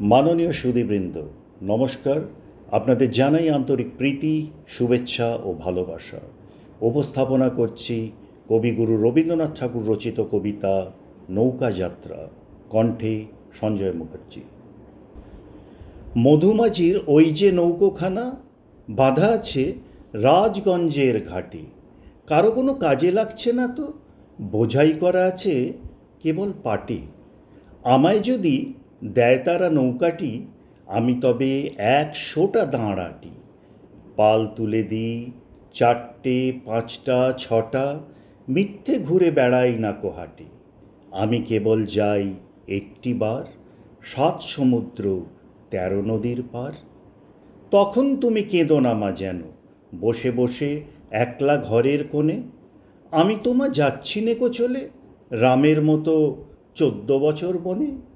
মাননীয় সুদীবৃন্দ, নমস্কার। আপনাদের জানাই আন্তরিক প্রীতি, শুভেচ্ছা ও ভালোবাসা। উপস্থাপনা করছি কবিগুরু রবীন্দ্রনাথ ঠাকুর রচিত কবিতা নৌকা যাত্রা, কণ্ঠে সঞ্জয় মুখার্জি। মধুমাঝির ওই যে নৌকোখানা, বাঁধা আছে রাজগঞ্জের ঘাটে। কারও কোনো কাজে লাগছে না তো? বোঝাই করা আছে কেবল পাটে। আমায় যদি দেয় তারা নৌকাটি, আমি তবে একশোটা দাঁড়াটি। পাল তুলে দিই, চারটে, পাঁচটা, ছটা, মিথ্যে ঘুরে বেড়াই না কোহাটে। আমি কেবল যাই একটি বার, সাত সমুদ্র, তেরো নদীর পার। তখন তুমি কেঁদো না মা যেন, বসে বসে একলা ঘরের কোণে। আমি তোমা যাচ্ছি নেকো চলে, রামের মতো চোদ্দ বছর বনে।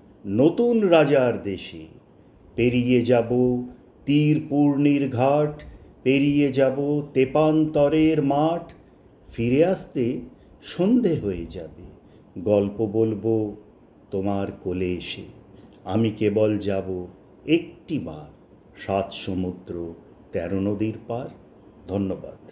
নতুন রাজার দেশে। পেরিয়ে যাব তীর পূর্ণির ঘাট, পেরিয়ে যাব তেপান্তরের মাঠ, ফিরে আসতে সন্ধে হয়ে যাবে। গল্প বলব তোমার কোলে এসে। আমি কেবল যাব একটি বার। সাত সমুদ্র, তেরো নদীর পার। ধন্যবাদ।